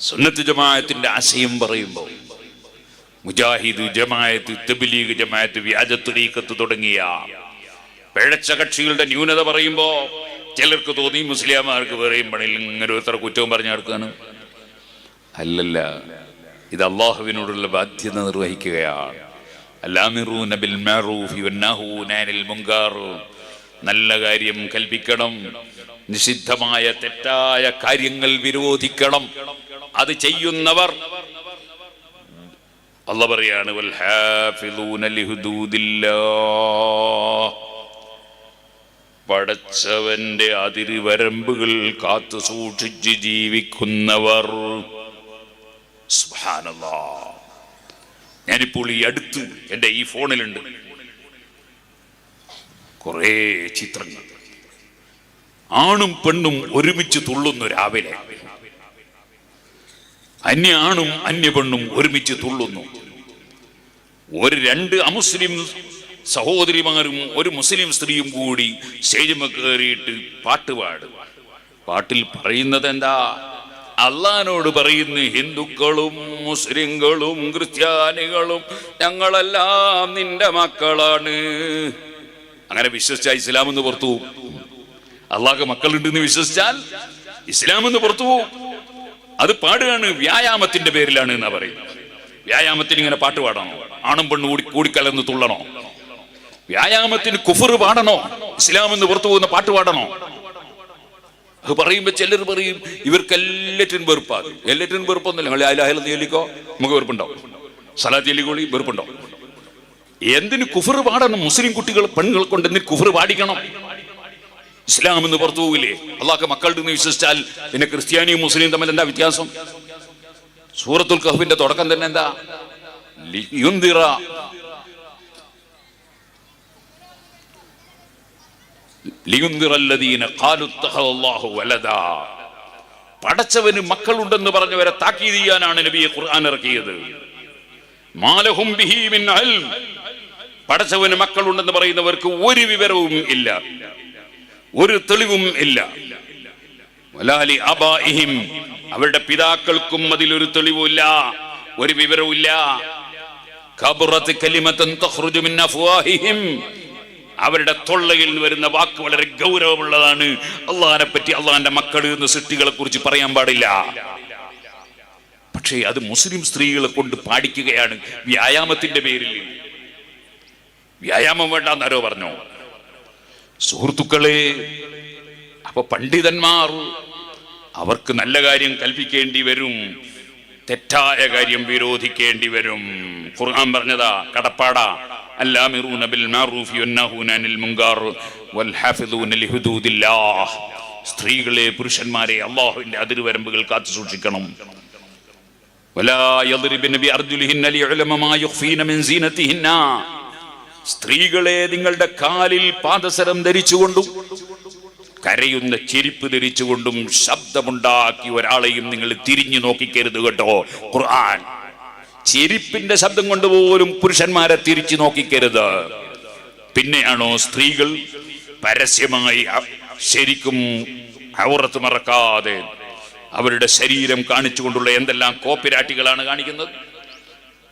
സുന്നത്ത് ജമാഅത്തിന്റെ ആശയം പറയുമ്പോൾ മുജാഹിദ് ജമായത്ത് തബ്ലീഗ് ജമായത്ത് വ്യാജത്തുരീക്കത്ത് തുടങ്ങിയ പിഴച്ച കക്ഷികളുടെ ന്യൂനത പറയുമ്പോ ചിലർക്ക് തോന്നി മുസ്ലിംമാർക്ക് വേറെയും പണിയിൽ ഇങ്ങനെ ഒരുത്തര കുറ്റവും പറഞ്ഞു നടക്കാണ് അല്ലല്ല ഇത് അള്ളാഹുവിനോടുള്ള ബാധ്യത നിർവഹിക്കുകയാണ്. നല്ല കാര്യം കൽപ്പിക്കണം നിഷിദ്ധമായ തെറ്റായ കാര്യങ്ങൾ വിരോധിക്കണം. അത് ചെയ്യുന്നവർ. അല്ല പറയാണ് പടച്ചവന്റെ അതിരുവരമ്പുകൾ കാത്തു സൂക്ഷിച്ച് ജീവിക്കുന്നവർ. ഞാനിപ്പോൾ ഈ അടുത്ത് എന്റെ ഈ ഫോണിലുണ്ട്. കുറേ ചിത്രങ്ങൾ. ആണും പെണ്ണും ഒരുമിച്ച് തുള്ളുന്നു രാവിലെ. അന്യ ആണും അന്യ പെണ്ണും ഒരുമിച്ച് തുള്ളുന്നു. ഒരു രണ്ട് അമുസ്ലിം സഹോദരിമാരും ഒരു മുസ്ലിം സ്ത്രീയും കൂടി സ്റ്റേജിൽ കയറിയിട്ട് പാട്ട് പാടും. പാട്ടിൽ പറയുന്നത് എന്താ? അള്ളഹാനോട് പറയുന്നു ഹിന്ദുക്കളും മുസ്ലിങ്ങളും ക്രിസ്ത്യാനികളും ഞങ്ങളെല്ലാം നിന്റെ മക്കളാണ്. അങ്ങനെ വിശ്വസിച്ച ഇസ്ലാം എന്ന് പുറത്തു പോകും. അള്ളാഹ് മക്കളുണ്ടെന്ന് വിശ്വസിച്ചാൽ ഇസ്ലാം എന്ന് പുറത്തു പോകും. അത് പാടുകയാണ് വ്യായാമത്തിന്റെ പേരിലാണ് എന്നാ പറയുന്നത്. വ്യായാമത്തിന് ഇങ്ങനെ പാട്ട് പാടണോ? ആണും പെണ്ണും കൂടി കൂടിക്കലർന്ന് തുള്ളണോ? വ്യായാമത്തിന് കുഫർ പാടണോ? ഇസ്ലാം എന്ന് പുറത്തു പോകുന്ന പാട്ട് പാടണോ? അത് പറയുമ്പോ ചിലർ പറയും ഇവർക്ക് എല്ലാറ്റിനും വെറുപ്പാകും എല്ലാറ്റിനും വെറുപ്പൊന്നുമില്ല. നിങ്ങൾ അലാഹല ചൊല്ലിക്കോ നമുക്ക് വെറുപ്പുണ്ടോ സലാത്ത് ചൊല്ലിക്കോളി വെറുപ്പുണ്ടോ എന്തിന് കുഫർ പാടണം? മുസ്ലിം കുട്ടികൾ പെണ്ണുകൾ കൊണ്ട് എന്തിന് കുഫർ പാടിക്കണം? ഇസ്ലാം എന്ന് പുറത്തു പോകില്ലേ? അള്ളാഹ് മക്കളുടെ നിന്ന് വിശ്വസിച്ചാൽ പിന്നെ ക്രിസ്ത്യാനിയും മുസ്ലിം തമ്മിൽ എന്താ വ്യത്യാസം? സൂറത്തുൽ കഹുബിന്റെ തുടക്കം തന്നെ എന്താ? വലദാ. പടച്ചവന് മക്കളുണ്ടെന്ന് പറഞ്ഞവരെ താക്കീത് ചെയ്യാനാണ് നബിയെ ഖുർആൻ ഇറക്കിയത്. മാലഹും ബിഹി മിൻ പടച്ചവന് മക്കളുണ്ടെന്ന് പറയുന്നവർക്ക് ഒരു വിവരവും ഇല്ല. ഒരു തെളിവും ഇല്ല. അവരുടെ പിതാക്കൾക്കും അതിലൊരു തെളിവുമില്ല ഒരു വിവരവുമില്ല. അവരുടെ തൊള്ളയിൽ നിന്ന് വരുന്ന വാക്ക് വളരെ ഗൗരവമുള്ളതാണ്. അള്ളഹാനെ പറ്റി അള്ളഹാന്റെ മക്കൾ എന്ന സൃഷ്ടികളെ കുറിച്ച് പറയാൻ പാടില്ല. പക്ഷേ അത് മുസ്ലിം സ്ത്രീകളെ കൊണ്ട് പാടിക്കുകയാണ് വ്യായാമത്തിന്റെ പേരിൽ. വ്യായാമം വേണ്ടെന്നാരോ പറഞ്ഞോ? സുഹൃത്തുക്കളെ അപ്പൊ പണ്ഡിതന്മാർ അവർക്ക് നല്ല കാര്യം കൽപ്പിക്കേണ്ടി വരും തെറ്റായ കാര്യം വിരോധിക്കേണ്ടി വരും. ഖുർആൻ പറഞ്ഞതാ കടപ്പാടാ. ബിൽ മുങ്കാർ വൽ ഹാഫിദൂന സ്ത്രീകളെ പുരുഷന്മാരെ അള്ളാഹുവിന്റെ അതിരുവരമ്പുകൾ കാത്തു സൂക്ഷിക്കണം. സ്ത്രീകളെ നിങ്ങളുടെ കാലിൽ പാദസരം ധരിച്ചുകൊണ്ടും കരയുന്ന ചെരിപ്പ് ധരിച്ചുകൊണ്ടും ശബ്ദമുണ്ടാക്കി ഒരാളെയും നിങ്ങൾ തിരിഞ്ഞു നോക്കിക്കരുത് കേട്ടോ. ഖുർആൻ. ചെരിപ്പിന്റെ ശബ്ദം കൊണ്ട് പോലും പുരുഷന്മാരെ തിരിച്ചു നോക്കിക്കരുത്. പിന്നെയാണോ സ്ത്രീകൾ പരസ്യമായി ശരിക്കും ഔറത്ത് മറക്കാതെ അവരുടെ ശരീരം കാണിച്ചുകൊണ്ടുള്ള എന്തെല്ലാം കോപ്പിരാട്ടികളാണ് കാണിക്കുന്നത്?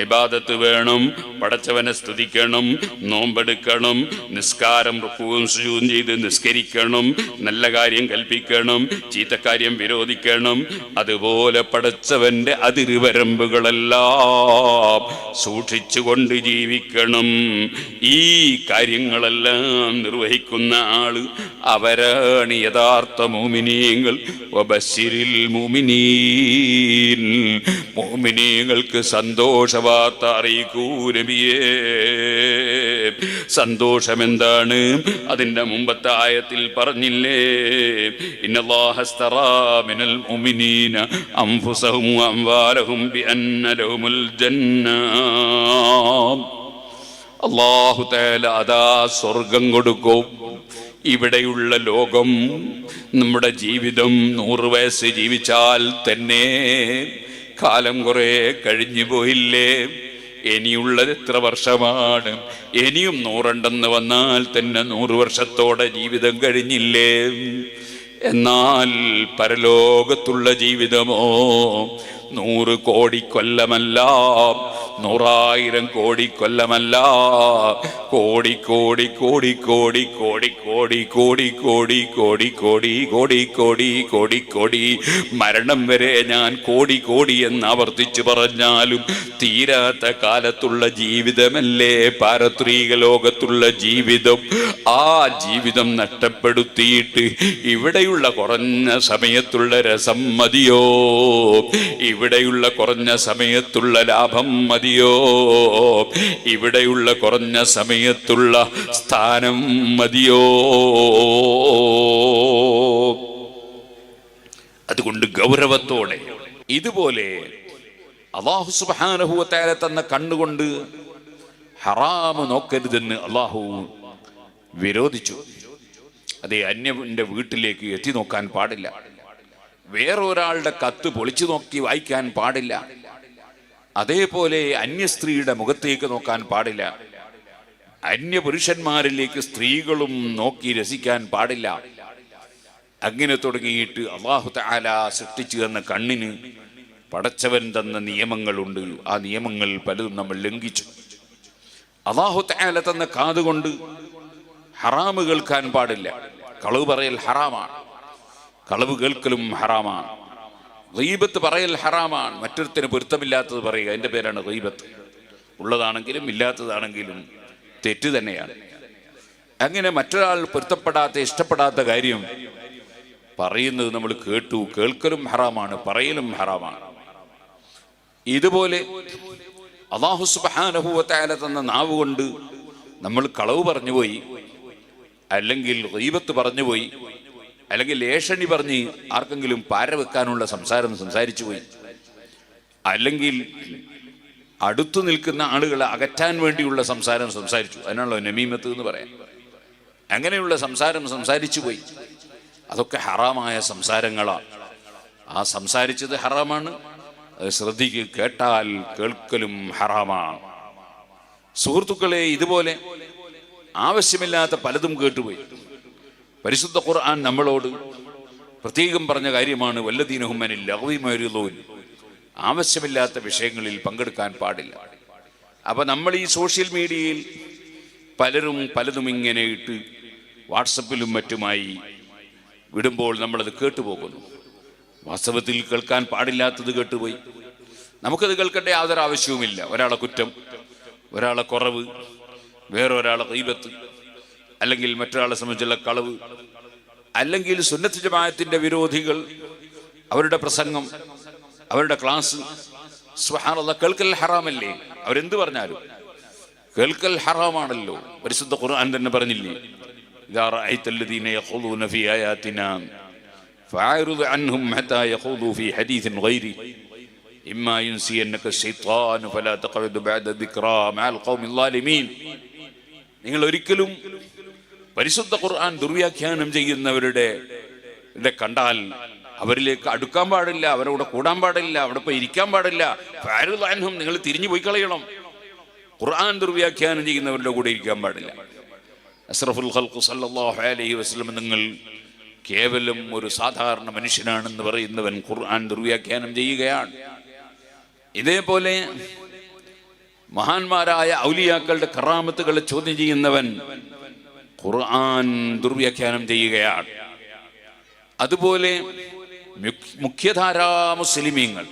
ഇബാദത്ത് വേണം പടച്ചവനെ സ്തുതിക്കണം നോമ്പെടുക്കണം നിസ്കാരം റുക്കുവും സുജൂവും ചെയ്ത് നിസ്കരിക്കണം നല്ല കാര്യം കൽപ്പിക്കണം ചീത്തക്കാര്യം വിരോധിക്കണം. അതുപോലെ പടച്ചവന്റെ അതിരുവരമ്പുകളെല്ലാം സൂക്ഷിച്ചുകൊണ്ട് ജീവിക്കണം. ഈ കാര്യങ്ങളെല്ലാം നിർവഹിക്കുന്ന ആൾ അവരാണ് യഥാർത്ഥ മോമിനീയങ്ങൾ മോമിനിയങ്ങൾക്ക് മോമിനീൻ. സന്തോഷവാർത്ത അറിയിക്കൂ നബിയേ. സന്തോഷം എന്താണ് അതിന്റെ മുമ്പത്തെ ആയത്തിൽ പറഞ്ഞില്ലേ? ജന്ന. അള്ളാഹു തേല അതാ സ്വർഗം കൊടുക്കും. ഇവിടെയുള്ള ലോകം നമ്മുടെ ജീവിതം നൂറ് വയസ്സ് ജീവിച്ചാൽ തന്നെ കാലം കുറെ കഴിഞ്ഞു പോയില്ലേ? ഇനിയുള്ളത് എത്ര വർഷമാണ്? ഇനിയും നൂറുണ്ടെന്ന് വന്നാൽ തന്നെ നൂറ് വർഷത്തോടെ ജീവിതം കഴിഞ്ഞില്ലേ? എന്നാൽ പരലോകത്തുള്ള ജീവിതമോ നൂറ് കോടി കൊല്ലമല്ല നൂറായിരം കോടി കൊല്ലമല്ല കോടി കോടി കോടി കോടി കോടി കോടി കോടി കോടി കോടി കോടി കോടി കോടി കോടി കോടി മരണം വരെ ഞാൻ കോടി കോടി എന്ന് ആവർത്തിച്ചു പറഞ്ഞാലും തീരാത്ത കാലത്തുള്ള ജീവിതമല്ലേ പാരത്രീക ലോകത്തുള്ള ജീവിതം ആ ജീവിതം നഷ്ടപ്പെടുത്തിയിട്ട് ഇവിടെയുള്ള കുറഞ്ഞ സമയത്തുള്ള രസം മതിയോ ഇവിടെയുള്ള കുറഞ്ഞ സമയത്തുള്ള ലാഭം മതിയോ? ഇവിടെയുള്ള കുറഞ്ഞ സമയത്തുള്ള സ്ഥാനം മതിയോ? അതുകൊണ്ട് ഗൗരവത്തോടെ ഇതുപോലെ അള്ളാഹു സുബാനഹുവത്തേരെ തന്ന കണ്ണുകൊണ്ട് ഹറാമ് നോക്കരുതെന്ന് അള്ളാഹു വിരോധിച്ചു. അതേ അന്യന്റെ വീട്ടിലേക്ക് എത്തി നോക്കാൻ പാടില്ല. വേറൊരാളുടെ കത്ത് പൊളിച്ചു നോക്കി വായിക്കാൻ പാടില്ല. അതേപോലെ അന്യ സ്ത്രീയുടെ മുഖത്തേക്ക് നോക്കാൻ പാടില്ല. അന്യ പുരുഷന്മാരിലേക്ക് സ്ത്രീകളും നോക്കി രസിക്കാൻ പാടില്ല. അങ്ങനെ തുടങ്ങിയിട്ട് അള്ളാഹു താല സൃഷ്ടിച്ചു തന്ന കണ്ണിന് പടച്ചവൻ തന്ന നിയമങ്ങളുണ്ട്. ആ നിയമങ്ങൾ പലതും നമ്മൾ ലംഘിച്ചു. അള്ളാഹു താല തന്ന കാതുകൊണ്ട് ഹറാമ് കേൾക്കാൻ പാടില്ല. കളവ് പറയൽ ഹറാമാണ്. കളവ് കേൾക്കലും ഹറാമാണ്. റീബത്ത് പറയൽ ഹറാമാണ്. മറ്റൊരുത്തിന് പൊരുത്തമില്ലാത്തത് പറയുക എന്റെ പേരാണ് റീബത്ത് ഉള്ളതാണെങ്കിലും ഇല്ലാത്തതാണെങ്കിലും തെറ്റ് തന്നെയാണ്. അങ്ങനെ മറ്റൊരാൾ പൊരുത്തപ്പെടാത്ത ഇഷ്ടപ്പെടാത്ത കാര്യം പറയുന്നത് നമ്മൾ കേട്ടു. കേൾക്കലും ഹറാമാണ് പറയലും ഹറാമാണ്. ഇതുപോലെ അള്ളാഹു സുബാനഹുവത്തായ തന്ന നാവ് കൊണ്ട് നമ്മൾ കളവ് പറഞ്ഞുപോയി അല്ലെങ്കിൽ റീബത്ത് പറഞ്ഞുപോയി അല്ലെങ്കിൽ ലേഷണി പറഞ്ഞ് ആർക്കെങ്കിലും പാര വെക്കാനുള്ള സംസാരം സംസാരിച്ചു പോയി. അല്ലെങ്കിൽ അടുത്തു നിൽക്കുന്ന ആളുകളെ അകറ്റാൻ വേണ്ടിയുള്ള സംസാരം സംസാരിച്ചു. അതിനാണല്ലോ നമീമത്ത് എന്ന് പറയാം. അങ്ങനെയുള്ള സംസാരം സംസാരിച്ചു പോയി. അതൊക്കെ ഹറാമായ സംസാരങ്ങളാണ് ആ സംസാരിച്ചത് ഹറാമാണ്. അത് ശ്രദ്ധിക്ക് കേട്ടാൽ കേൾക്കലും ഹറാമാണ് സുഹൃത്തുക്കളെ ഇതുപോലെ ആവശ്യമില്ലാത്ത പലതും കേട്ടുപോയി. പരിശുദ്ധ ഖുർആൻ നമ്മളോട് പ്രത്യേകം പറഞ്ഞ കാര്യമാണ് വല്ലദീനഹുമനിൽ ലഹവിമരുതോൻ ആവശ്യമില്ലാത്ത വിഷയങ്ങളിൽ പങ്കെടുക്കാൻ പാടില്ല. അപ്പൊ നമ്മൾ ഈ സോഷ്യൽ മീഡിയയിൽ പലരും പലതും ഇങ്ങനെ ഇട്ട് വാട്സപ്പിലും മറ്റുമായി വിടുമ്പോൾ നമ്മളത് കേട്ടുപോകുന്നു. വാസ്തവത്തിൽ കേൾക്കാൻ പാടില്ലാത്തത് കേട്ടുപോയി. നമുക്കത് കേൾക്കേണ്ട യാതൊരു ആവശ്യവുമില്ല ഒരാളെ കുറ്റം ഒരാളെ കുറവ് വേറൊരാളെ കൈബത്ത് അല്ലെങ്കിൽ മറ്റൊരാളെ സംബന്ധിച്ചുള്ള കളവ് അല്ലെങ്കിൽ സുന്നത്ത് ജമാഅത്തിന്റെ വിരോധികൾ അവരുടെ പ്രസംഗം അവരുടെ ക്ലാസ് സുഹാനുള്ള കേൾക്കൽ ഹറാമല്ലേ അവരെന്ത് പറഞ്ഞാലും കേൾക്കൽ ഹറാമാണല്ലോ പരിശുദ്ധ ഖുർആൻ തന്നെ പറഞ്ഞില്ലേ إذا رأيت الذين يخوضون في آياتنا فأعرض عنهم حتى يخوضوا في حديث غيره إما ينسينك الشيطان فلا تقعد بعد الذكرى مع القوم الظالمين നിങ്ങൾ ഒരിക്കലും പരിശുദ്ധ ഖുർആൻ ദുർവ്യാഖ്യാനം ചെയ്യുന്നവരുടെ കണ്ടാൽ അവരിലേക്ക് അടുക്കാൻ പാടില്ല അവരോട് കൂടാൻ പാടില്ല അവിടെ പോയി ഇരിക്കാൻ പാടില്ല. ഫാരുദാൻഹും നിങ്ങൾ തിരിഞ്ഞു പോയി കളയണം. ഖുർആൻ ദുർവ്യാഖ്യാനം ചെയ്യുന്നവരുടെ കൂടെ ഇരിക്കാൻ പാടില്ല. അസ്രഫുൽ ഖൽഖു സല്ലല്ലാഹു അലൈഹി വസല്ലം നിങ്ങൾ കേവലം ഒരു സാധാരണ മനുഷ്യനാണെന്ന് പറയുന്നവൻ ഖുർആൻ ദുർവ്യാഖ്യാനം ചെയ്യുകയാണ്. ഇതേപോലെ മഹാന്മാരായ ഔലിയാക്കളുടെ കറാമത്തുകളെ ചോദ്യം ചെയ്യുന്നവൻ ഖുർആൻ ദുർവ്യാഖ്യാനം ചെയ്യുകയാണ്. അതുപോലെ മുഖ്യധാര മുസ്ലിമീങ്ങൾ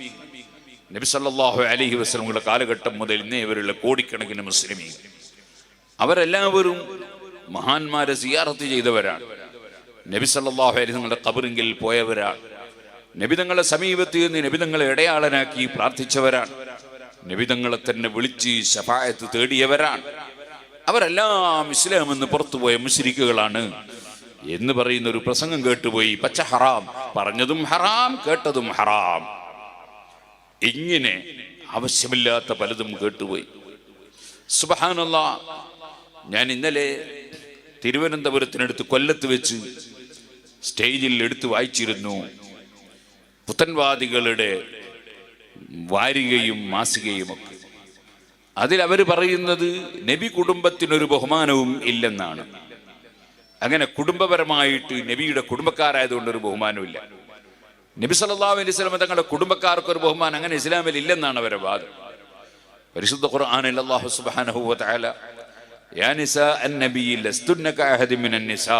നബി സല്ലല്ലാഹു അലൈഹി വസല്ലമയുടെ കാലഘട്ടം മുതൽ ഇന്നേ വരെയുള്ള കോടിക്കണക്കിന് മുസ്ലിമീങ്ങൾ അവരെല്ലാവരും മഹാന്മാരെ സിയാറത്ത് ചെയ്തവരാണ്. നബി സല്ലല്ലാഹു അലൈഹി തങ്ങളുടെ കബറിങ്കിൽ പോയവരാണ്. നബിതങ്ങളെ സമീപത്ത് നിന്ന് നബിതങ്ങളെ ഇടയാളനാക്കി പ്രാർത്ഥിച്ചവരാണ്. നബിതങ്ങളെ തന്നെ വിളിച്ച് ശഫായത്ത് തേടിയവരാണ്. അവരെല്ലാം ഇസ്ലാം എന്ന് പുറത്തുപോയ മുസ്ലിക്കുകളാണ് എന്ന് പറയുന്ന ഒരു പ്രസംഗം കേട്ടുപോയി. പച്ച ഹറാം. പറഞ്ഞതും ഹറാം കേട്ടതും ഹറാം. ഇങ്ങനെ ആവശ്യമില്ലാത്ത പലതും കേട്ടുപോയി. സുബഹാനല്ല ഞാൻ ഇന്നലെ തിരുവനന്തപുരത്തിനടുത്ത് കൊല്ലത്ത് വെച്ച് സ്റ്റേജിൽ എടുത്തു വായിച്ചിരുന്നു. പുത്തൻവാദികളുടെ വാരികയും മാസികയുമൊക്കെ. അതിൽ അവർ പറയുന്നത് നബി കുടുംബത്തിനൊരു ബഹുമാനവും ഇല്ലെന്നാണ്. അങ്ങനെ കുടുംബപരമായിട്ട് നബിയുടെ കുടുംബക്കാരായതുകൊണ്ട് ഒരു ബഹുമാനമില്ല നബി സല്ലല്ലാഹു അലൈഹി വസല്ലം തങ്ങളുടെ കുടുംബക്കാർക്ക് ഒരു ബഹുമാനം അങ്ങനെ ഇസ്ലാമിൽ ഇല്ലെന്നാണ് അവരെ വാദം. പരിശുദ്ധ ഖുർആനിൽ കഅഹദി മിനൻ നിസാ.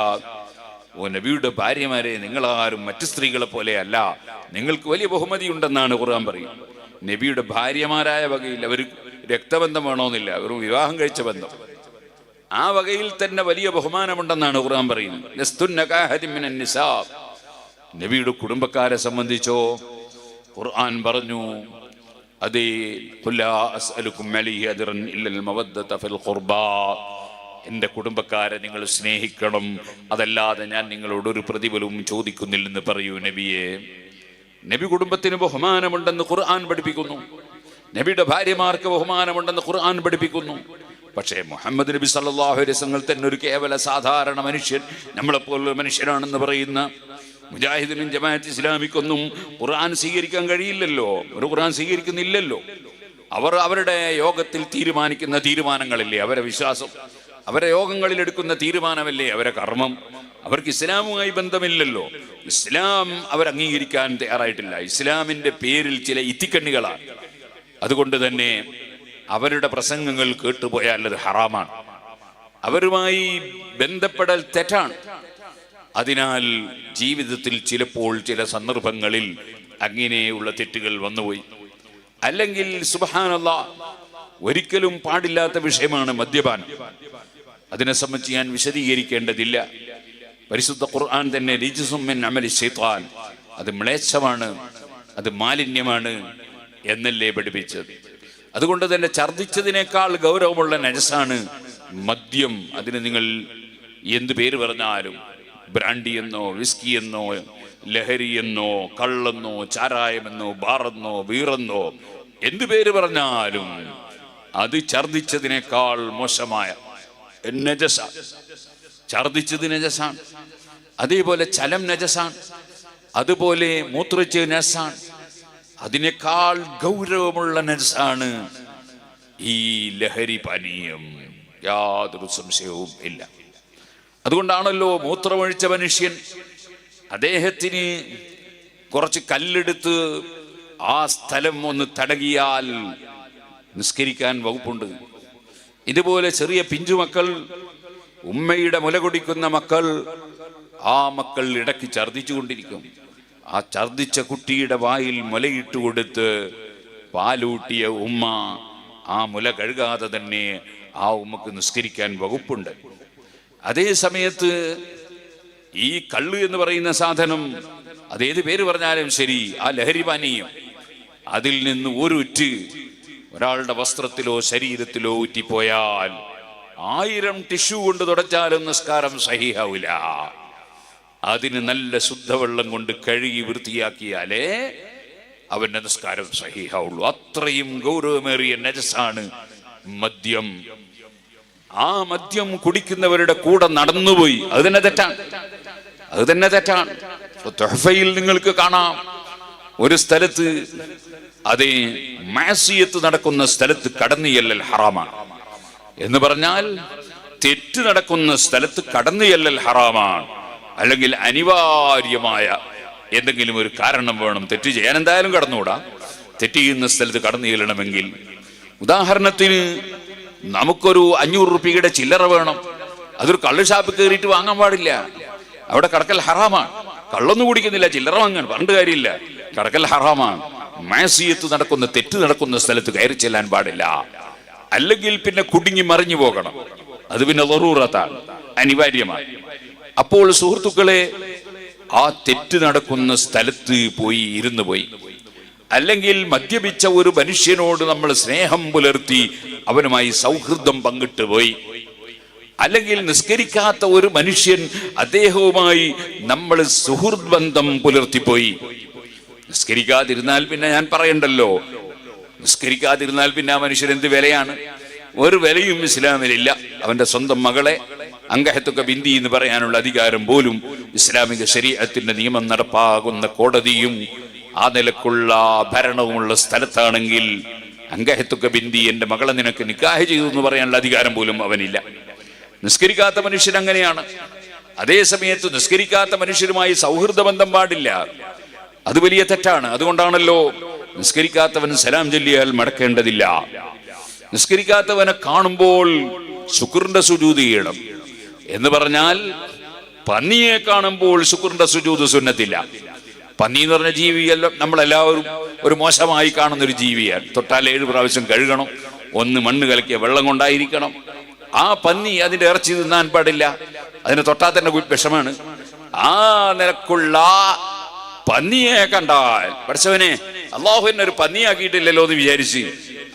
ഓ നബിയുടെ ഭാര്യമാരെ നിങ്ങളാരും മറ്റു സ്ത്രീകളെ പോലെ അല്ല നിങ്ങൾക്ക് വലിയ ബഹുമതി ഉണ്ടെന്നാണ് ഖുർആൻ പറയുന്നത്. നബിയുടെ ഭാര്യമാരായ വകയിൽ അവർ രക്തബന്ധം വേണമെന്നില്ല ഒരു വിവാഹം കഴിച്ച ബന്ധം. ആ വകയിൽ തന്നെ വലിയ ബഹുമാനമുണ്ടെന്നാണ് ഖുർആൻ പറയുന്നത്. നബിയുടെ കുടുംബക്കാരെ സംബന്ധിച്ചോ ഖുർആൻ പറഞ്ഞു എന്റെ കുടുംബക്കാരെ നിങ്ങൾ സ്നേഹിക്കണം. അതല്ലാതെ ഞാൻ നിങ്ങളോട് ഒരു പ്രതിഫലവും ചോദിക്കുന്നില്ലെന്ന് പറയൂ നബിയെ. നബി കുടുംബത്തിന് ബഹുമാനമുണ്ടെന്ന് ഖുർആൻ പഠിപ്പിക്കുന്നു. നബിയുടെ ഭാര്യമാർക്ക് ബഹുമാനമുണ്ടെന്ന് ഖുർആൻ പഠിപ്പിക്കുന്നു. പക്ഷേ മുഹമ്മദ് നബി അലൈഹി വസല്ലം തന്നെ ഒരു കേവല സാധാരണ മനുഷ്യൻ നമ്മളെപ്പോലുള്ള മനുഷ്യനാണെന്ന് പറയുന്ന മുജാഹിദിനും ജമാഅത്ത് ഇസ്ലാമിക്കൊന്നും ഖുർആൻ സ്വീകരിക്കാൻ കഴിയില്ലല്ലോ. ഒരു ഖുർആൻ സ്വീകരിക്കുന്നില്ലല്ലോ. അവർ അവരുടെ യോഗത്തിൽ തീരുമാനിക്കുന്ന തീരുമാനങ്ങളില്ലേ അവരെ വിശ്വാസം. അവരെ യോഗങ്ങളിൽ എടുക്കുന്ന തീരുമാനമല്ലേ അവരെ കർമ്മം. അവർക്ക് ഇസ്ലാമുമായി ബന്ധമില്ലല്ലോ. ഇസ്ലാം അവർ അംഗീകരിക്കാൻ തയ്യാറായിട്ടില്ല. ഇസ്ലാമിന്റെ പേരിൽ ചില ഇത്തിക്കണ്ണികളാണ്. അതുകൊണ്ട് തന്നെ അവരുടെ പ്രസംഗങ്ങൾ കേട്ടുപോയാൽ അത് ഹറാമാണ്. അവരുമായി ബന്ധപ്പെടൽ തെറ്റാണ്. അതിനാൽ ജീവിതത്തിൽ ചിലപ്പോൾ ചില സന്ദർഭങ്ങളിൽ അങ്ങനെയുള്ള തെറ്റുകൾ വന്നുപോയി. അല്ലെങ്കിൽ സുബഹാനല്ല ഒരിക്കലും പാടില്ലാത്ത വിഷയമാണ് മദ്യപാനം. അതിനെ സംബന്ധിച്ച് ഞാൻ വിശദീകരിക്കേണ്ടതില്ല. പരിശുദ്ധ ഖുർആൻ തന്നെ രജിസുമ്മൻ അമലി ശൈത്താൻ. അത് മ്ലേച്ഛമാണ് അത് മാലിന്യമാണ് എന്നല്ലേ പഠിപ്പിച്ചത്? അതുകൊണ്ട് തന്നെ ഛർദിച്ചതിനേക്കാൾ ഗൗരവമുള്ള നജസാണ് മദ്യം. അതിന് നിങ്ങൾ എന്ത് പേര് പറഞ്ഞാലും ബ്രാൻഡി എന്നോ വിസ്കി എന്നോ ലഹരി എന്നോ കള്ളെന്നോ ചാരായമെന്നോ ബാറെന്നോ വീറെന്നോ എന്ത് പേര് പറഞ്ഞാലും അത് ഛർദിച്ചതിനേക്കാൾ മോശമായ നജസ. ഛർദിച്ചത് നജസാണ്. അതേപോലെ ചലം നജസാണ്. അതുപോലെ മൂത്രച്ച് നജസാണ്. അതിനേക്കാൾ ഗൗരവമുള്ള നജസാണ് ഈ ലഹരി പാനീയം. യാതൊരു സംശയവും ഇല്ല. അതുകൊണ്ടാണല്ലോ മൂത്രമൊഴിച്ച മനുഷ്യൻ അദ്ദേഹത്തിന് കുറച്ച് കല്ലെടുത്ത് ആ സ്ഥലം ഒന്ന് തടകിയാൽ നിസ്കരിക്കാൻ വകുപ്പുണ്ട്. ഇതുപോലെ ചെറിയ പിഞ്ചുമക്കൾ ഉമ്മയുടെ മുല കുടിക്കുന്ന മക്കൾ ആ മക്കൾ ഇടയ്ക്ക് ഛർദിച്ചു കൊണ്ടിരിക്കും ആ ഛർദിച്ച കുട്ടിയുടെ വായിൽ മുലയിട്ട് കൊടുത്ത് പാലൂട്ടിയ ഉമ്മ ആ മുല കഴുകാതെ തന്നെ ആ ഉമ്മക്ക് നിസ്കരിക്കാൻ വകുപ്പുണ്ട്. അതേ സമയത്ത് ഈ കള്ളു എന്ന് പറയുന്ന സാധനം അതേത് പേര് പറഞ്ഞാലും ശരി ആ ലഹരി പാനീയം അതിൽ നിന്ന് ഒരു ഉറ്റ് ഒരാളുടെ വസ്ത്രത്തിലോ ശരീരത്തിലോ ഉറ്റിപ്പോയാൽ ആയിരം ടിഷ്യൂ കൊണ്ട് തുടച്ചാലും നിസ്കാരം സഹിയാവില്ല അതിന് നല്ല ശുദ്ധവെള്ളം കൊണ്ട് കഴുകി വൃത്തിയാക്കിയാലേ അവന്റെ നിസ്കാരം സഹിഹാവുള്ളൂ. അത്രയും ഗൗരവമേറിയ നജസാണ് മദ്യം. ആ മദ്യം കുടിക്കുന്നവരുടെ കൂടെ നടന്നുപോയി. അത് തന്നെ തെറ്റാണ്. അത് തന്നെ തെറ്റാണ്. തൊഹഫയിൽ നിങ്ങൾക്ക് കാണാം. ഒരു സ്ഥലത്ത് അതേ മാസിയത്ത് നടക്കുന്ന സ്ഥലത്ത് കടന്നിയല്ലൽ ഹറാമാണ്. എന്ന് പറഞ്ഞാൽ തെറ്റ് നടക്കുന്ന സ്ഥലത്ത് കടന്നിയല്ലൽ ഹറാമാണ്. അല്ലെങ്കിൽ അനിവാര്യമായ എന്തെങ്കിലും ഒരു കാരണം വേണം തെറ്റ് ചെയ്യാൻ എന്തായാലും കടന്നുകൂടാ. തെറ്റ് ചെയ്യുന്ന സ്ഥലത്ത് കടന്നു ചെല്ലണമെങ്കിൽ ഉദാഹരണത്തിന് നമുക്കൊരു അഞ്ഞൂറ് റുപ്യയുടെ ചില്ലറ വേണം. അതൊരു കള്ള് ഷാപ്പ് കയറിയിട്ട് വാങ്ങാൻ പാടില്ല. അവിടെ കടക്കൽ ഹറാമാണ്. കള്ളൊന്നും കുടിക്കുന്നില്ല ചില്ലറ വാങ്ങാൻ പറഞ്ഞിട്ട് കാര്യമില്ല. കടക്കൽ ഹറാമാണ്. മാസിയത്ത് നടക്കുന്ന തെറ്റ് നടക്കുന്ന സ്ഥലത്ത് കയറി ചെല്ലാൻ പാടില്ല. അല്ലെങ്കിൽ പിന്നെ കുടുങ്ങി മറിഞ്ഞു പോകണം. അത് പിന്നെ ലറൂറത്താണ് അനിവാര്യമാണ്. അപ്പോൾ സുഹൃത്തുക്കളെ ആ തെറ്റ് നടക്കുന്ന സ്ഥലത്ത് പോയി ഇരുന്നു പോയി. അല്ലെങ്കിൽ മദ്യപിച്ച ഒരു മനുഷ്യനോട് നമ്മൾ സ്നേഹം പുലർത്തി അവനുമായി സൗഹൃദം പങ്കിട്ട് പോയി. അല്ലെങ്കിൽ നിസ്കരിക്കാത്ത ഒരു മനുഷ്യൻ അദ്ദേഹവുമായി നമ്മൾ സുഹൃത് ബന്ധം പുലർത്തിപ്പോയി നിസ്കരിക്കാതിരുന്നാൽ പിന്നെ ഞാൻ പറയണ്ടല്ലോ. നിസ്കരിക്കാതിരുന്നാൽ പിന്നെ ആ മനുഷ്യൻ എന്ത് വിലയാണ്? ഒരു വിലയും ഇസ്ലാമിലില്ല. അവന്റെ സ്വന്തം മകളെ അങ്കഹത്തൊക്കെ ബിന്ദി എന്ന് പറയാനുള്ള അധികാരം പോലും ഇസ്ലാമിക ശരീരത്തിന്റെ നിയമം നടപ്പാകുന്ന കോടതിയും ആ നിലക്കുള്ള ഭരണവുമുള്ള സ്ഥലത്താണെങ്കിൽ അംഗഹത്തുക്ക ബിന്ദി എന്റെ മകളെ നിനക്ക് നിക്കാഹ് ചെയ്തു എന്ന് പറയാനുള്ള അധികാരം പോലും അവനില്ല. നിസ്കരിക്കാത്ത മനുഷ്യൻ അങ്ങനെയാണ്. അതേ സമയത്ത് നിസ്കരിക്കാത്ത മനുഷ്യരുമായി സൗഹൃദ ബന്ധം പാടില്ല. അത് വലിയ തെറ്റാണ്. അതുകൊണ്ടാണല്ലോ നിസ്കരിക്കാത്തവൻ സലാം ചൊല്ലിയാൽ മടക്കേണ്ടതില്ല. നിസ്കരിക്കാത്തവനെ കാണുമ്പോൾ ശുക്രന്റെ സുജൂതി ചെയ്യണം. എന്ന് പറഞ്ഞാൽ പന്നിയെ കാണുമ്പോൾ ശുക്രന്റെ സുജൂത് സുന്നത്തില്ല. പന്നി എന്ന് പറഞ്ഞ ജീവിയല്ല നമ്മളെല്ലാവരും ഒരു മോശമായി കാണുന്ന ഒരു ജീവിയാണ്. തൊട്ടാൽ ഏഴ് പ്രാവശ്യം കഴുകണം ഒന്ന് മണ്ണ് കലക്കിയ വെള്ളം കൊണ്ടായിരിക്കണം. ആ പന്നി അതിന്റെ ഇറച്ചി തിന്നാൻ പാടില്ല. അതിന് തൊട്ടാൽ തന്നെ വിഷമാണ്. ആ നിലക്കുള്ള പന്നിയെ കണ്ടാൽ പഠിച്ചവനെ അള്ളാഹുവിനെ ഒരു പന്നിയാക്കിയിട്ടില്ലല്ലോ എന്ന് വിചാരിച്ച്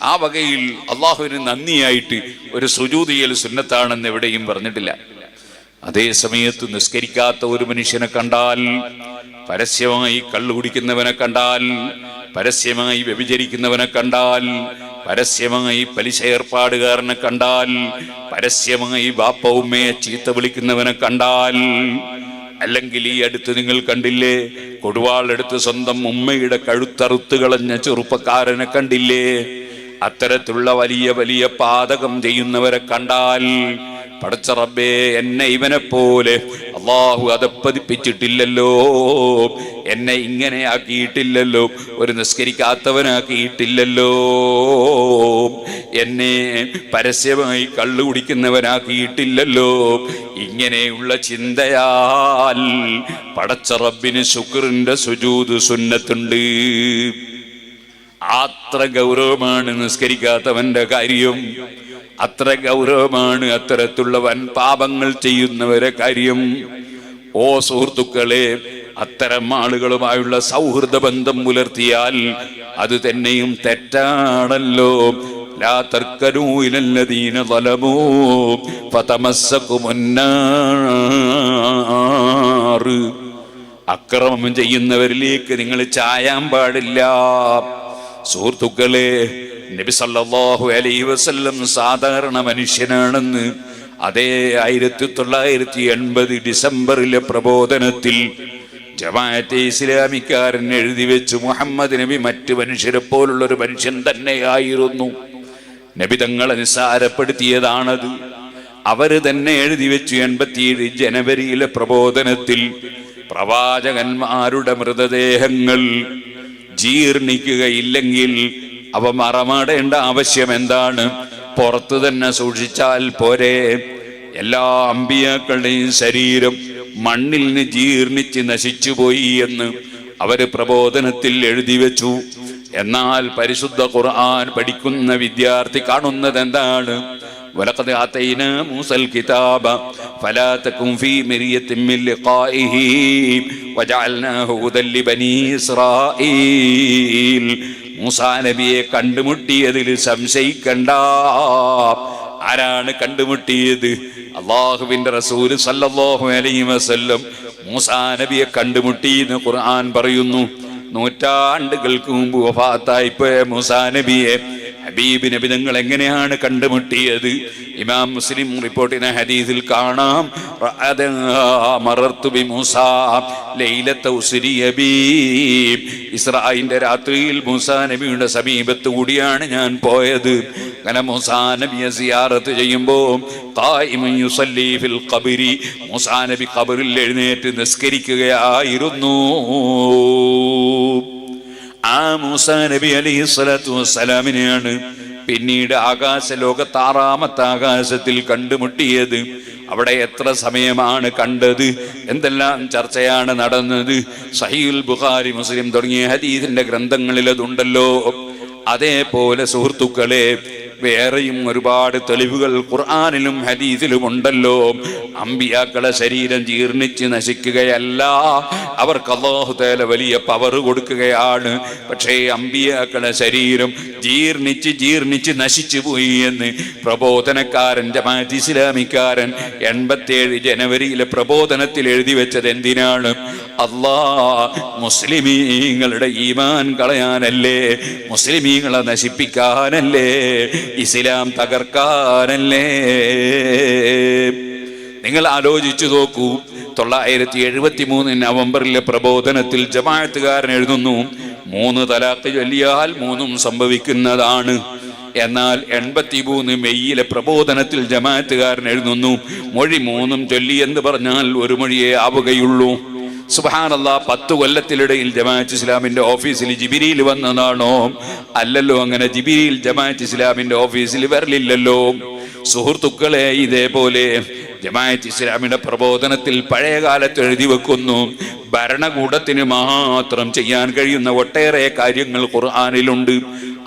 ആ വകയിൽ അള്ളാഹുവിന് നന്ദിയായിട്ട് ഒരു സുജൂതിയൽ സുന്നത്താണെന്ന് എവിടെയും പറഞ്ഞിട്ടില്ല. അതേ സമയത്ത് നിസ്കരിക്കാത്ത ഒരു മനുഷ്യനെ കണ്ടാൽ പരസ്യമായി കള്ളു കുടിക്കുന്നവനെ കണ്ടാൽ പരസ്യമായി വ്യഭിചരിക്കുന്നവനെ കണ്ടാൽ പരസ്യമായി പലിശ ഏർപ്പാടുകാരനെ കണ്ടാൽ പരസ്യമായി ബാപ്പ ഉമ്മയെ ചീത്ത വിളിക്കുന്നവനെ കണ്ടാൽ അല്ലെങ്കിൽ ഈ അടുത്ത് നിങ്ങൾ കണ്ടില്ലേ കൊടുവാളെടുത്ത് സ്വന്തം ഉമ്മയുടെ കഴുത്തറുത്ത് കളഞ്ഞ ചെറുപ്പക്കാരനെ കണ്ടില്ലേ അത്തരത്തിലുള്ള വലിയ വലിയ പാതകം ചെയ്യുന്നവരെ കണ്ടാൽ പടച്ച റബ്ബേ എന്നെ ഇവനെ പോലെ അള്ളാഹു അതപ്പതിപ്പിച്ചിട്ടില്ലല്ലോ. എന്നെ ഇങ്ങനെ ആക്കിയിട്ടില്ലല്ലോ. ഒരു നിസ്കരിക്കാത്തവനാക്കിയിട്ടില്ലല്ലോ. എന്നെ പരസ്യമായി കള്ളു കുടിക്കുന്നവനാക്കിയിട്ടില്ലല്ലോ. ഇങ്ങനെയുള്ള ചിന്തയാൽ പടച്ച റബ്ബിന് ശുക്രന്റെ സുജൂത് സുന്നത്തുണ്ട്. അത്ര ഗൗരവമാണ് നിസ്കരിക്കാത്തവന്റെ കാര്യം. അത്ര ഗൗരവമാണ് അത്തരത്തിലുള്ള വൻ പാപങ്ങൾ ചെയ്യുന്നവരെ കാര്യം. ഓ സുഹൃത്തുക്കളെ അത്തരം ആളുകളുമായുള്ള സൗഹൃദ ബന്ധം പുലർത്തിയാൽ അത് തന്നെയും തെറ്റാണല്ലോ. അക്രമം ചെയ്യുന്നവരിലേക്ക് നിങ്ങൾ ചായാൻ പാടില്ല. സുഹൃത്തുക്കളെ നബി സല്ലല്ലാഹു അലൈഹി വസല്ലം സാധാരണ മനുഷ്യനാണെന്ന് അതേ ആയിരത്തി തൊള്ളായിരത്തി എൺപത് ഡിസംബറിലെ പ്രബോധനത്തിൽ ജമാഅത്തെ ഇസ്ലാമിക്കാരൻ എഴുതി വെച്ച്. മുഹമ്മദ് നബി മറ്റു മനുഷ്യരെ പോലുള്ള ഒരു മനുഷ്യൻ തന്നെയായിരുന്നു. നബി തങ്ങളെ നിസ്സാരപ്പെടുത്തിയതാണത്. അവർ തന്നെ എഴുതി വെച്ചു എൺപത്തിയേഴ് ജനുവരിയിലെ പ്രബോധനത്തിൽ പ്രവാചകന്മാരുടെ മൃതദേഹങ്ങൾ ജീർണിക്കുകയില്ലെങ്കിൽ അവ മറമാടേണ്ട ആവശ്യം എന്താണ് പുറത്തു തന്നെ സൂക്ഷിച്ചാൽ പോരെ എല്ലാ അമ്പിയാക്കളുടെയും ശരീരം മണ്ണിൽ നിന്ന് ജീർണിച്ച് നശിച്ചുപോയി എന്ന് അവര് പ്രബോധനത്തിൽ എഴുതി വെച്ചു എന്നാൽ പരിശുദ്ധ ഖുർആൻ പഠിക്കുന്ന വിദ്യാർത്ഥി കാണുന്നത് എന്താണ് ولقد آتينا موسى الكتاب فلا تكن في مرية من لقائه وجعلناه هدى لبني إسرائيل മൂസാ നബിയെ കണ്ടുമുട്ടിയതിൽ സംശയിക്കണ്ട. ആരാണ് കണ്ടുമുട്ടിയത്? അള്ളാഹുവിന്റെ റസൂൽ സല്ലല്ലാഹു അലൈഹി വസല്ലം മൂസാ നബിയെ കണ്ടുമുട്ടി എന്ന് ഖുർആൻ പറയുന്നു. നൂറ്റാണ്ടുകൾക്ക് മുമ്പ് വഫാത്തായിപ്പോയ മൂസാ നബിയെ ഹബീബ് നബി നിങ്ങൾ എങ്ങനെയാണ് കണ്ടുമുട്ടിയത്? ഇമാം മുസ്ലിം റിപ്പോർട്ടിന ഹദീസിൽ കാണാം. മറർത്തു ബി മൂസ ലൈലത്ത ഉസ്രിയ ബി ഇസ്രായിന്റെ രാത്രിയിൽ മൂസാ നബിയുടെ സമീപത്ത് കൂടിയാണ് ഞാൻ പോയത്. അങ്ങനെ മൂസാ നബിയെ സിയാറത്ത് ചെയ്യുമ്പോൾ ഫിൽ ഖബരി. മൂസാ നബി ഖബറിൽ എഴുന്നേറ്റ് നിസ്കരിക്കുകയായിരുന്നു. ആ മൂസ നബി അലൈഹി സ്വലാത്തു വസ്സലാമിനെയാണ് പിന്നീട് ആകാശ ലോകത്ത് ആറാമത്തെ ആകാശത്തിൽ കണ്ടുമുട്ടിയത്. അവിടെ എത്ര സമയമാണ് കണ്ടത്? എന്തെല്ലാം ചർച്ചയാണ് നടന്നത്? സഹീൽ ബുഖാരി മുസ്ലിം തുടങ്ങിയ ഹദീസിന്റെ ഗ്രന്ഥങ്ങളിൽ അതുണ്ടല്ലോ. അതേപോലെ സുഹൃത്തുക്കളെ വേറെയും ഒരുപാട് തെളിവുകൾ ഖുർആാനിലും ഹദീസിലും ഉണ്ടല്ലോ അമ്പിയാക്കളെ ശരീരം ജീർണിച്ച് നശിക്കുകയല്ല. അവർക്ക് അള്ളാഹുതേല വലിയ പവർ കൊടുക്കുകയാണ്. പക്ഷേ അമ്പിയാക്കളെ ശരീരം ജീർണിച്ച് ജീർണിച്ച് നശിച്ചു പോയി എന്ന് പ്രബോധനക്കാരൻ ജമാഅത്ത് ഇസ്ലാമിക്കാരൻ എൺപത്തിയേഴ് ജനുവരിയിലെ പ്രബോധനത്തിൽ എഴുതി വെച്ചത് എന്തിനാണ്? അള്ളാ മുസ്ലിമീങ്ങളുടെ ഈമാൻ കളയാനല്ലേ? മുസ്ലിമീങ്ങളെ നശിപ്പിക്കാനല്ലേ? ഇസ്ലാം തകർക്കാനല്ലേ? നിങ്ങൾ ആലോചിച്ചു നോക്കൂ. തൊള്ളായിരത്തി എഴുപത്തി മൂന്ന് നവംബറിലെ പ്രബോധനത്തിൽ ജമാഅത്തുകാരൻ എഴുതുന്നു മൂന്ന് തലാക്ക് ചൊല്ലിയാൽ മൂന്നും സംഭവിക്കുന്നതാണ്. എന്നാൽ എൺപത്തിമൂന്ന് മെയ്യിലെ പ്രബോധനത്തിൽ ജമാഅത്തുകാരൻ എഴുതുന്നു മൊഴി മൂന്നും ചൊല്ലി എന്ന് പറഞ്ഞാൽ ഒരു മൊഴിയേ ആവുകയുള്ളൂ. സുബാനല്ല പത്ത് കൊല്ലത്തിനിടയിൽ ജമാഅത്ത് ഇസ്ലാമിന്റെ ഓഫീസിൽ ജിബിരിയിൽ വന്നതാണോ? അല്ലല്ലോ അങ്ങനെ ജിബിരിയിൽ ജമാഅത്ത് ഇസ്ലാമിന്റെ ഓഫീസിൽ വരലില്ലല്ലോ. സുഹൃത്തുക്കളെ ഇതേപോലെ ജമാഅത്ത് ഇസ്ലാമിന്റെ പ്രബോധനത്തിൽ പഴയ കാലത്ത് എഴുതി വെക്കുന്നു. ഭരണകൂടത്തിന് മാത്രം ചെയ്യാൻ കഴിയുന്ന ഒട്ടേറെ കാര്യങ്ങൾ ഖുർആാനിലുണ്ട്.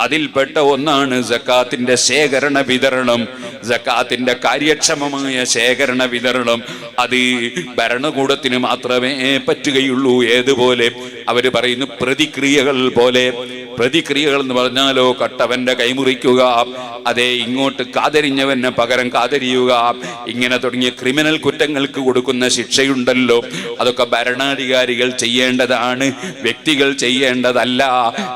അതിൽപ്പെട്ട ഒന്നാണ് സക്കാത്തിന്റെ ശേഖരണ വിതരണം. സക്കാത്തിന്റെ കാര്യക്ഷമമായ ശേഖരണ വിതരണം അത് ഭരണകൂടത്തിന് മാത്രമേ പറ്റുകയുള്ളൂ. ഏതുപോലെ? അവർ പറയുന്നു പ്രതിക്രിയകൾ പോലെ. പ്രതിക്രിയകൾ എന്ന് പറഞ്ഞാലോ കട്ടവന്റെ കൈമുറിക്കുക അതെ ഇങ്ങോട്ട് കാതരിഞ്ഞവന് പകരം കാതരിയുക ഇങ്ങനെ തുടങ്ങിയ ക്രിമിനൽ കുറ്റങ്ങൾക്ക് കൊടുക്കുന്ന ശിക്ഷയുണ്ടല്ലോ. അതൊക്കെ ഭരണാധികാരികൾ ചെയ്യേണ്ടതാണ് വ്യക്തികൾ ചെയ്യേണ്ടതല്ല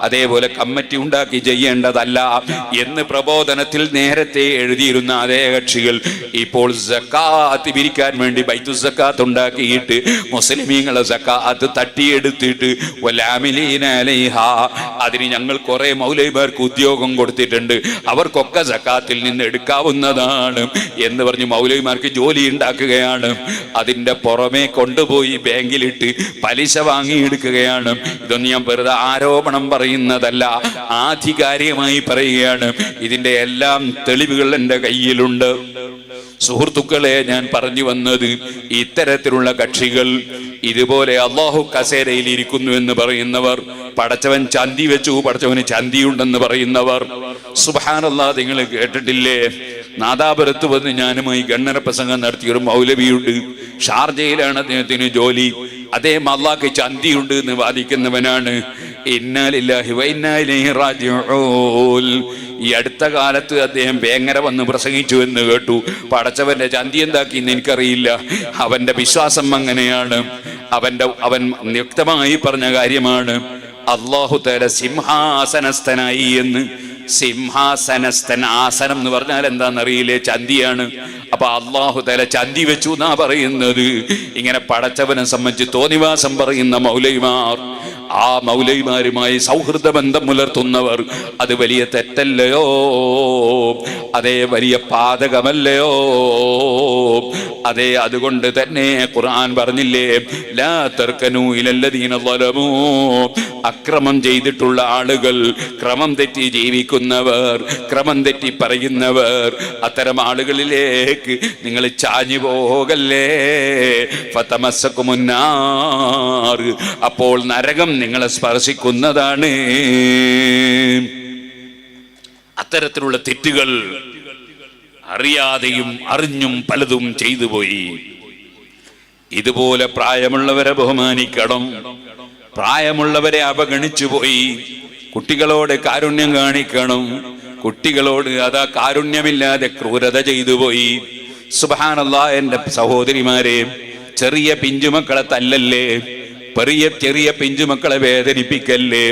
അതേപോലെ കമ്മിറ്റി ഉണ്ടാക്കി ചെയ്യേണ്ടതല്ല എന്ന് പ്രബോധനത്തിൽ നേരത്തെ എഴുതിയിരുന്ന അതേ കക്ഷികൾ ഇപ്പോൾ സക്കാത്ത് പിരിക്കാൻ വേണ്ടി ബൈത്തു സക്കാത്ത് ഉണ്ടാക്കിയിട്ട് മുസ്ലിമീങ്ങളെ സക്കാത്ത് തട്ടിയെടുത്തിട്ട് അതിന് ഞങ്ങൾ കുറെ മൗലൈമാർക്ക് ഉദ്യോഗം കൊടുത്തിട്ടുണ്ട്. അവർക്കൊക്കെ സക്കാത്തിൽ നിന്ന് എടുക്കാവുന്നതാണ് എന്ന് പറഞ്ഞ് മൗലൈമാർക്ക് ജോലി ഉണ്ടാക്കുകയാണ്. അതിന്റെ പുറമെ കൊണ്ടുപോയി ബാങ്കിലിട്ട് പലിശ വാങ്ങിയെടുക്കുകയാണ്. ഇതൊന്നും ഞാൻ വെറുതെ ആരോപണം പറയുന്നതല്ല ആധികാരികമായി പറയുകയാണ്. ഇതിന്റെ എല്ലാം തെളിവുകൾ എന്റെ കയ്യിലുണ്ട് സുഹൃത്തുക്കളെ ഞാൻ പറഞ്ഞു വന്നത് ഇത്തരത്തിലുള്ള കക്ഷികൾ ഇതുപോലെ അള്ളാഹു കസേരയിൽ ഇരിക്കുന്നു എന്ന് പറയുന്നവർ പടച്ചവൻ ചന്തി വെച്ചു പടച്ചവന് ചന്തിയുണ്ടെന്ന് പറയുന്നവർ. സുബാനല്ലാ നിങ്ങൾ കേട്ടിട്ടില്ലേ? നാദാപുരത്ത് വന്ന് ഞാനുമായി ഗണ്ണന പ്രസംഗം നടത്തിയൊരു മൗലവിയുണ്ട്. ഷാർജയിലാണ് അദ്ദേഹത്തിന് ജോലി. അദ്ദേഹം അള്ളാഹ്ക്ക് ചന്തിയുണ്ട് എന്ന് വാദിക്കുന്നവനാണ്. ഈ അടുത്ത കാലത്ത് അദ്ദേഹം വേങ്ങര വന്ന് പ്രസംഗിച്ചു എന്ന് കേട്ടു. പടച്ചവന്റെ ചന്തി എന്താക്കി എന്ന് എനിക്കറിയില്ല. അവന്റെ വിശ്വാസം അങ്ങനെയാണ്. അവന്റെ അവൻ വ്യക്തമായി പറഞ്ഞ കാര്യമാണ്. അള്ളാഹു തല സിംഹാസനസ്ഥനായി എന്ന്. സിംഹാസനസ്ഥൻ ആസനം എന്ന് പറഞ്ഞാൽ എന്താണെന്നറിയില്ലേ? ചന്തിയാണ്. അപ്പൊ അള്ളാഹു തല ചന്തി വെച്ചു എന്നാ പറയുന്നത്. ഇങ്ങനെ പടച്ചവനെ സംബന്ധിച്ച് തോന്നിവാസം പറയുന്ന മൗലൈമാർ ആ മൗലൈമാരുമായി സൗഹൃദ ബന്ധം പുലർത്തുന്നവർ അത് വലിയ തെറ്റല്ലയോ? അതേ വലിയ പാതകമല്ലയോ? അതെ അതുകൊണ്ട് തന്നെ ഖുർആൻ പറഞ്ഞില്ലേ ലാ തർക്കനു ഇലല്ലദീന അക്രമം ചെയ്തിട്ടുള്ള ആളുകൾ ക്രമം തെറ്റി ജീവിക്കുന്നവർ ക്രമം തെറ്റി പറയുന്നവർ അത്തരം ആളുകളിലേക്ക് നിങ്ങൾ ചാഞ്ഞു പോകല്ലേ? ഫതമസ്സകുമുന്നാർ. അപ്പോൾ നരകം നിങ്ങളെ സ്പർശിക്കുന്നതാണ്. അത്തരത്തിലുള്ള തെറ്റുകൾ അറിയാതെയും അറിഞ്ഞും പലതും ചെയ്തു പോയി. ഇതുപോലെ പ്രായമുള്ളവരെ ബഹുമാനിക്കണം. പ്രായമുള്ളവരെ അവഗണിച്ചു പോയി. കുട്ടികളോട് കാരുണ്യം കാണിക്കണം. കുട്ടികളോട് അതാ കാരുണ്യമില്ലാതെ ക്രൂരത ചെയ്തു പോയി. സുബാനല്ല എന്റെ സഹോദരിമാരെ ചെറിയ പിഞ്ചുമക്കളെ തല്ലല്ലേ? പെറിയ ചെറിയ പിഞ്ചുമക്കളെ വേദനിപ്പിക്കല്ലേ?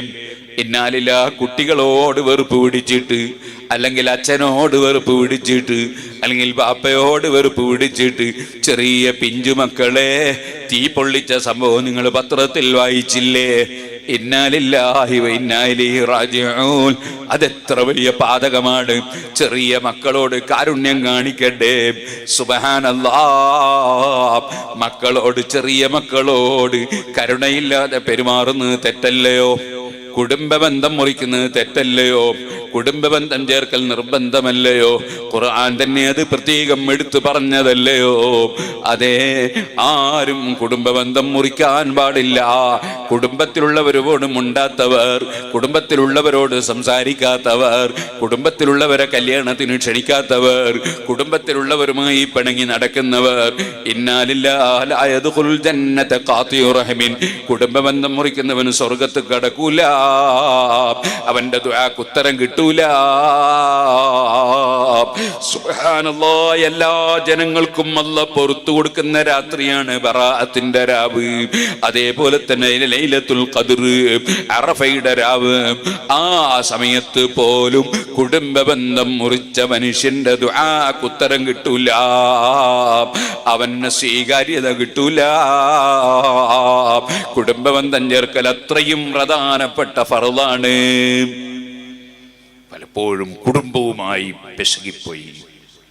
ഇന്നാലില്ല കുട്ടികളോട് വെറുപ്പ് പിടിച്ചിട്ട് അല്ലെങ്കിൽ അച്ഛനോട് വെറുപ്പ് പിടിച്ചിട്ട് അല്ലെങ്കിൽ ബാപ്പയോട് വെറുപ്പ് പിടിച്ചിട്ട് ചെറിയ പിഞ്ചുമക്കളെ തീ പൊള്ളിച്ച സംഭവം നിങ്ങൾ പത്രത്തിൽ വായിച്ചില്ലേ? അതെത്ര വലിയ പാതകമാണ്. ചെറിയ മക്കളോട് കാരുണ്യം കാണിക്കട്ടെ സുബഹാനല്ലാ മക്കളോട് ചെറിയ മക്കളോട് കരുണയില്ലാതെ പെരുമാറുന്നത് തെറ്റല്ലയോ? കുടുംബ ബന്ധം മുറിക്കുന്നത് തെറ്റല്ലയോ? കുടുംബ ബന്ധം ചേർക്കൽ നിർബന്ധമല്ലയോ? ഖുർആൻ തന്നെ അത് പ്രത്യേകം എടുത്തു പറഞ്ഞതല്ലയോ? അതെ ആരും കുടുംബ ബന്ധം മുറിക്കാൻ പാടില്ല. കുടുംബത്തിലുള്ളവരോട് മുണ്ടാത്തവർ കുടുംബത്തിലുള്ളവരോട് സംസാരിക്കാത്തവർ കുടുംബത്തിലുള്ളവരെ കല്യാണത്തിന് ക്ഷണിക്കാത്തവർ കുടുംബത്തിലുള്ളവരുമായി പിണങ്ങി നടക്കുന്നവർ. കാത്തിയുറഹമിൻ കുടുംബ ബന്ധം മുറിക്കുന്നവന് സ്വർഗത്ത് കടക്കൂല. അവന്റെ ദുആക്ക് ഉത്തരം കിട്ടൂല. എല്ലാ ജനങ്ങൾക്കും അല്ല പുറത്തു കൊടുക്കുന്ന രാത്രിയാണ് ബറാഅത്തിന്റെ രാവ്. അതേപോലെ തന്നെ ലൈലത്തുൽ ഖദർ അറഫയുടെ രാവ്. ആ സമയത്ത് പോലും കുടുംബ ബന്ധം മുറിച്ച മനുഷ്യന്റെ ദുആക്ക് ഉത്തരം കിട്ടൂല. അവന് സ്വീകാര്യത കിട്ടൂല. കുടുംബ ബന്ധം ചേർക്കൽ അത്രയും പ്രധാനപ്പെട്ട ഫറലാണ് പലപ്പോഴും കുടുംബവുമായി പിശകിപ്പോയി.